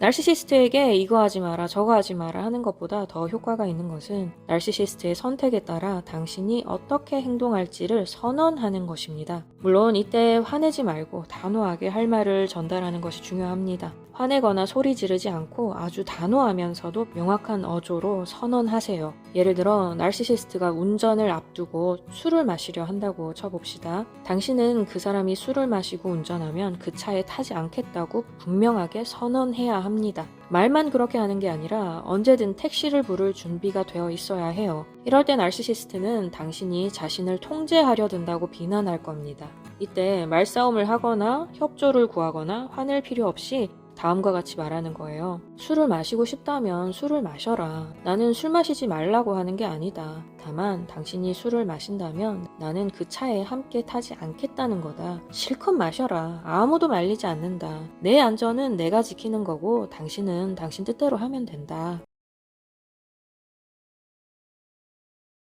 나르시시스트에게 이거 하지 마라, 저거 하지 마라 하는 것보다 더 효과가 있는 것은 나르시시스트의 선택에 따라 당신이 어떻게 행동할지를 선언하는 것입니다. 물론 이때 화내지 말고 단호하게 할 말을 전달하는 것이 중요합니다. 화내거나 소리 지르지 않고 아주 단호하면서도 명확한 어조로 선언하세요. 예를 들어 나르시시스트가 운전을 앞두고 술을 마시려 한다고 쳐봅시다. 당신은 그 사람이 술을 마시고 운전하면 그 차에 타지 않겠다고 분명하게 선언해야 합니다. 말만 그렇게 하는 게 아니라 언제든 택시를 부를 준비가 되어 있어야 해요. 이럴 때 나르시시스트는 당신이 자신을 통제하려 든다고 비난할 겁니다. 이때 말싸움을 하거나 협조를 구하거나 화낼 필요 없이 다음과 같이 말하는 거예요. 술을 마시고 싶다면 술을 마셔라. 나는 술 마시지 말라고 하는 게 아니다. 다만 당신이 술을 마신다면 나는 그 차에 함께 타지 않겠다는 거다. 실컷 마셔라. 아무도 말리지 않는다. 내 안전은 내가 지키는 거고 당신은 당신 뜻대로 하면 된다.